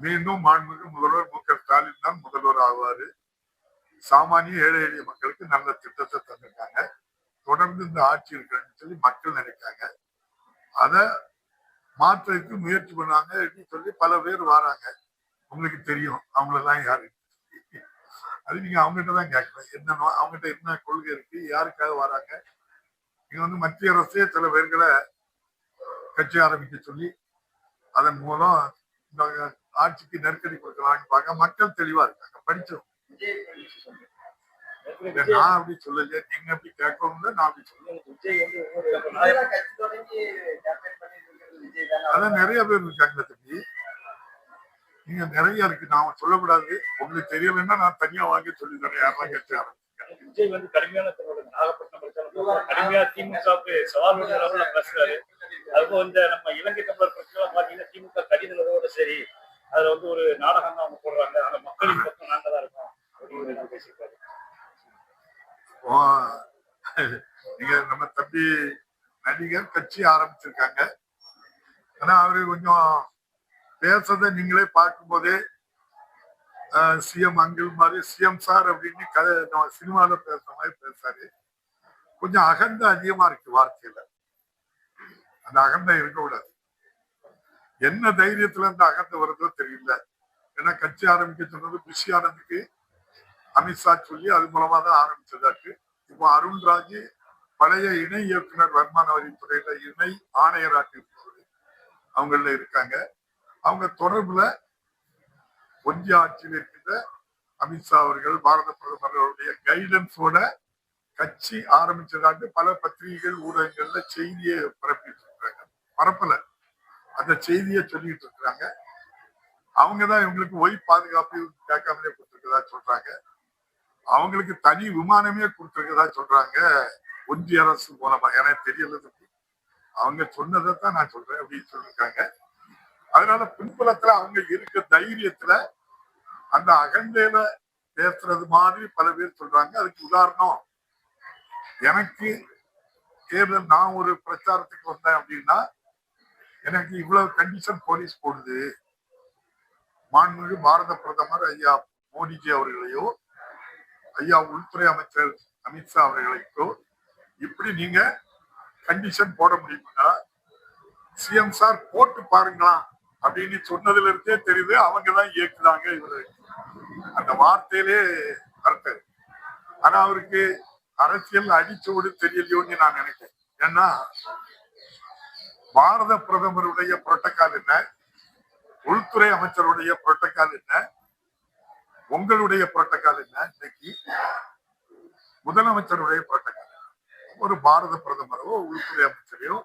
மீண்டும் மாண்புமிகு முதல்வர் மு க ஸ்டாலின் தான் முதல்வர் ஆவாரு. சாமானிய ஏழை எளிய மக்களுக்கு நல்ல திட்டத்தை தந்திருக்காங்க. தொடர்ந்து இந்த ஆட்சி இருக்கிறன்னு சொல்லி மக்கள் நினைக்காங்க. அதை மாற்றத்துக்கு முயற்சி பண்ணாங்க அப்படின்னு சொல்லி பல பேர் வராங்க. உங்களுக்கு தெரியும். அவங்களெல்லாம் யாரு? அது நீங்க அவங்ககிட்ட தான் கேட்கணும். என்ன அவங்ககிட்ட என்ன கொள்கை இருக்கு? யாருக்காக வராங்க? இங்க வந்து மத்திய அரசே சில பேர்களை கட்சி ஆரம்பிக்க சொல்லி அதன் மூலம் இந்த ஆட்சிக்கு நெருக்கடி கொடுக்கலாம்னு பாக்க மக்கள் தெளிவா இருக்காங்க படிச்சோம் நான் அப்படி சொல்லலையே நீங்க அப்படி கேட்கணும் நான் அப்படி சொல்ல அதான் நிறைய பேர் இருக்காங்க தம்பி. நீங்க நிறைய இருக்கு. நான் சொல்லக்கூடாது. உங்களுக்கு தெரியலன்னா நான் தனியா வாங்கி சொல்லி தரேன் யாரெல்லாம் கட்சி ஆரம்பிச்சிருக்காங்க விஜய் வந்து கடுமையான தன்னோட நாகப்பட்டினம் கடுமையா திமுகவுக்கு சவால் விடுற அளவுல பேசுறாரு. அதுவும் இந்த நம்ம இலங்கை தமிழர் அதுல வந்து ஒரு நாடகம் தான் அவங்க போடுறாங்க. அந்த மக்களின் பக்கம் நாங்க தான் இருக்கோம் அப்படின்னு பேசியிருக்காரு. நீங்க நம்ம தம்பி நடிகர் கட்சி ஆரம்பிச்சிருக்காங்க. ஆனா அவரு கொஞ்சம் பேசுறத நீங்களே பார்க்கும்போதே சிஎம் அங்கிள் மாதிரி சிஎம் சார் அப்படின்னு கதை நம்ம சினிமாவில் பேசுற மாதிரி பேசுறாரு. கொஞ்சம் அகந்த அதிகமா இருக்கு வார்த்தையில. அந்த அகந்தை இருக்கக்கூடாது. என்ன தைரியத்துல இருந்து அகர்ந்து வருதோ தெரியல. ஏன்னா கட்சி ஆரம்பிக்க சொன்னது பிஷி ஆனந்துக்கு அமித்ஷா சொல்லி அது மூலமா தான் ஆரம்பிச்சதாக்கு இப்போ அருண்ராஜ் பழைய இணை இயக்குனர் வருமான வரித்துறையில இணை ஆணையராக இருப்பவர். அவங்கள இருக்காங்க. அவங்க தொடர்புல ஒன்றிய ஆட்சியில் இருக்கின்ற அமித்ஷா அவர்கள் பாரத பிரதமர்களுடைய கைடன்ஸோட கட்சி ஆரம்பிச்சதாக பல பத்திரிகைகள் ஊடகங்கள்ல செய்தியை பரப்பிட்டு இருக்காங்க. பரப்பல. அந்த செய்தியை சொல்லிட்டு இருக்கிறாங்க அவங்கதான் இவங்களுக்கு ஒய் பாதுகாப்பு கேட்காமலே கொடுத்துருக்கதா சொல்றாங்க. அவங்களுக்கு தனி விமானமே கொடுத்துருக்கதா சொல்றாங்க ஒன்றிய அரசு மூலமா. எனக்கு தெரியல அவங்க சொன்னதை தான் நான் சொல்றேன் அப்படின்னு சொல்லியிருக்காங்க. அதனால பின்புலத்துல அவங்க இருக்க தைரியத்துல அந்த அகண்டையில பேசுறது மாதிரி பல பேர் சொல்றாங்க. அதுக்கு உதாரணம் எனக்கு தேர்தல் நான் ஒரு பிரச்சாரத்துக்கு வந்தேன் அப்படின்னா எனக்கு இவ்வளவு கண்டிஷன் போலீஸ் போடுது. மாண்புமிகு பாரத பிரதமர் ஐயா மோடிஜி அவர்களையோ ஐயா உள்துறை அமைச்சர் அமித்ஷா அவர்களுக்கோ இப்படி நீங்க கண்டிஷன் போட முடியுமா? சிஎம் சார் போட்டு பாருங்களா அப்படின்னு சொன்னதுல இருந்தே தெரியுது. அவங்க தான் இயக்குதாங்க இவரு. அந்த வார்த்தையிலே அர்த்தம். ஆனா அவருக்கு அரசியல் அடிச்சோடு தெரியலையோன்னு நான் நினைக்கிறேன். ஏன்னா பாரத பிரதமருடைய புரோட்டோகால் என்ன? உள்துறை அமைச்சருடைய புரோட்டோகால் என்ன? உங்களுடைய புரோட்டோகால் என்ன இன்னைக்கு? முதலமைச்சருடைய புரோட்டோகால் ஒரு பாரத பிரதமரோ உள்துறை அமைச்சரையோ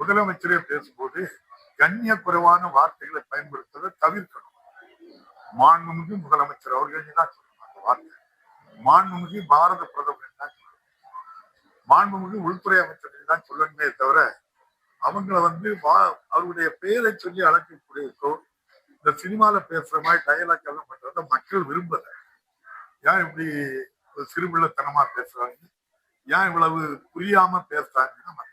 முதலமைச்சரையோ பேசும்போது கண்ணிய குறைவான வார்த்தைகளை பயன்படுத்துவதை தவிர்க்கணும். மாண்புமிகு முதலமைச்சர் அவர்கள் தான் சொல்லணும் அந்த வார்த்தை. மாண்புமிகு பாரத பிரதமர் தான் சொல்லணும் மாண்புமிகு உள்துறை அமைச்சர் தான் சொல்லணுமே தவிர அவங்கள வந்து வா- அவருடைய பெயரை சொல்லி அழைக்கக்கூடியதோ இந்த சினிமால பேசுற மாதிரி டயலாக் எல்லாம் பண்றத மக்கள் விரும்பல. ஏன் இப்படி ஒரு சிறுபிள்ளைத்தனமா பேசுறாங்க? ஏன் இவ்வளவு புரியாம பேசுறாங்க?